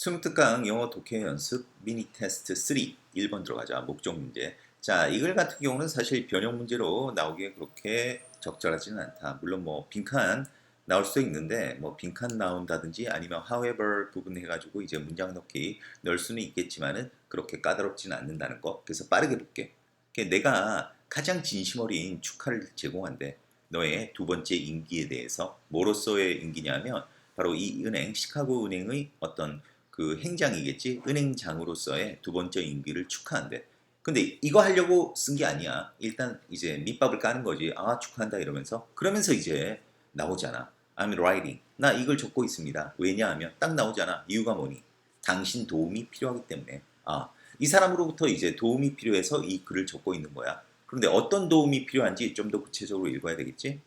수능 특강 영어 독해 연습 미니 테스트 3 1번 들어가자. 목적 문제. 자 이걸 같은 경우는 사실 변형 문제로 나오기에 그렇게 적절하지는 않다. 물론 뭐 빈칸 나올 수도 있는데 뭐 빈칸 나온다든지 아니면 however 부분 해가지고 이제 문장 넣기 넣을 수는 있겠지만은 그렇게 까다롭지는 않는다는 거. 그래서 빠르게 볼게 내가 가장 진심 어린 축하를 제공한대. 너의 두 번째 임기에 대해서 뭐로서의 임기냐면 바로 이 은행 시카고 은행의 어떤 그 행장이겠지 은행장으로서의 두 번째 임기를 축하한대. 근데 이거 하려고 쓴 게 아니야. 일단 이제 밑밥을 까는 거지. 아 축하한다 이러면서 그러면서 이제 나오잖아. I'm writing. 나 이걸 적고 있습니다. 왜냐하면 딱 나오잖아. 이유가 뭐니? 당신 도움이 필요하기 때문에. 아, 이 사람으로부터 이제 도움이 필요해서 이 글을 적고 있는 거야. 그런데 어떤 도움이 필요한지 좀 더 구체적으로 읽어야 되겠지?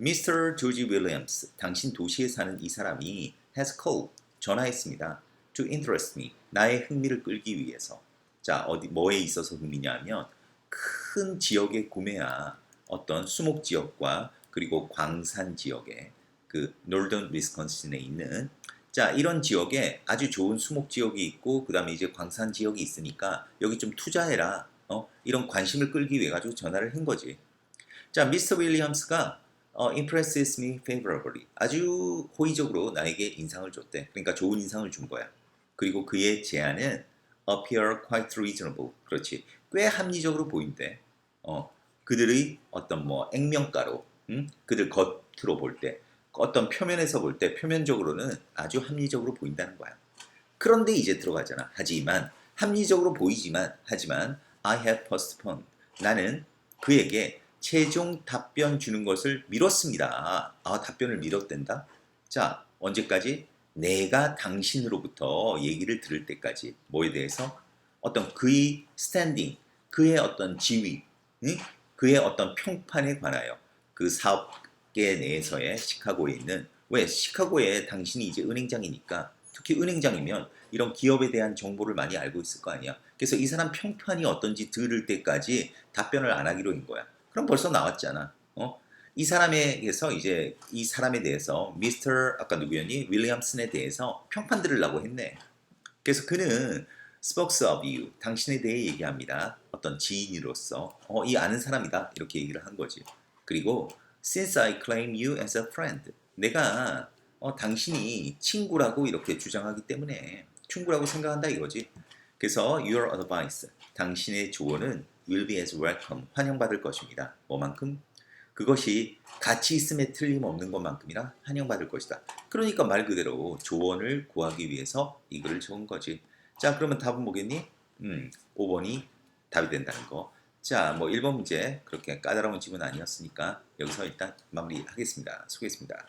Mr. George Williams, 당신 도시에 사는 이 사람이 has called, 전화했습니다. To interest me, 나의 흥미를 끌기 위해서. 자, 어디 뭐에 있어서 흥미냐면 큰 지역의 구매야 어떤 수목 지역과 그리고 광산 지역에 그 노던 위스콘신에 있는 자 이런 지역에 아주 좋은 수목 지역이 있고 그다음에 이제 광산 지역이 있으니까 여기 좀 투자해라. 어 이런 관심을 끌기 위해 가지고 전화를 한 거지. 자 미스터 윌리엄스가 어, impresses me favorably. 아주 호의적으로 나에게 인상을 줬대. 그러니까 좋은 인상을 준 거야 그리고 그의 제안은 appear quite reasonable 그렇지 꽤 합리적으로 보인대 어 그들의 어떤 뭐 액면가로 음? 그들 겉으로 볼 때 어떤 표면에서 볼 때 표면적으로는 아주 합리적으로 보인다는 거야. 그런데 이제 들어가잖아. 하지만 합리적으로 보이지만 하지만 I have postponed. 나는 그에게 최종 답변 주는 것을 미뤘습니다. 아 답변을 미뤘댄다. 자 언제까지? 내가 당신으로부터 얘기를 들을 때까지 뭐에 대해서 어떤 그의 스탠딩, 그의 어떤 지위, 응? 그의 어떤 평판에 관하여 그 사업계 내에서의 시카고에 있는 왜 시카고에 당신이 이제 은행장이니까 특히 은행장이면 이런 기업에 대한 정보를 많이 알고 있을 거 아니야. 그래서 이 사람 평판이 어떤지 들을 때까지 답변을 안 하기로 한 거야. 그럼 벌써 나왔잖아. 어? 이 사람에게서 이제 이 사람에 대해서 미스터 아까 누구였니? 윌리엄슨에 대해서 평판 들으려고 했네. 그래서 그는 speaks of you 당신에 대해 얘기합니다. 어떤 지인으로서 어, 이 아는 사람이다 이렇게 얘기를 한 거지. 그리고 since I claim you as a friend 내가 어, 당신이 친구라고 이렇게 주장하기 때문에 친구라고 생각한다 이거지. 그래서 your advice 당신의 조언은 will be as welcome 환영받을 것입니다. 뭐만큼 그것이 가치 있음에 틀림없는 것만큼이나 환영받을 것이다. 그러니까 말 그대로 조언을 구하기 위해서 이 글을 적은 거지. 자, 그러면 답은 뭐겠니? 음, 5번이 답이 된다는 거. 자, 뭐 1번 문제 그렇게 까다로운 질문 아니었으니까 여기서 일단 마무리하겠습니다. 수고했습니다.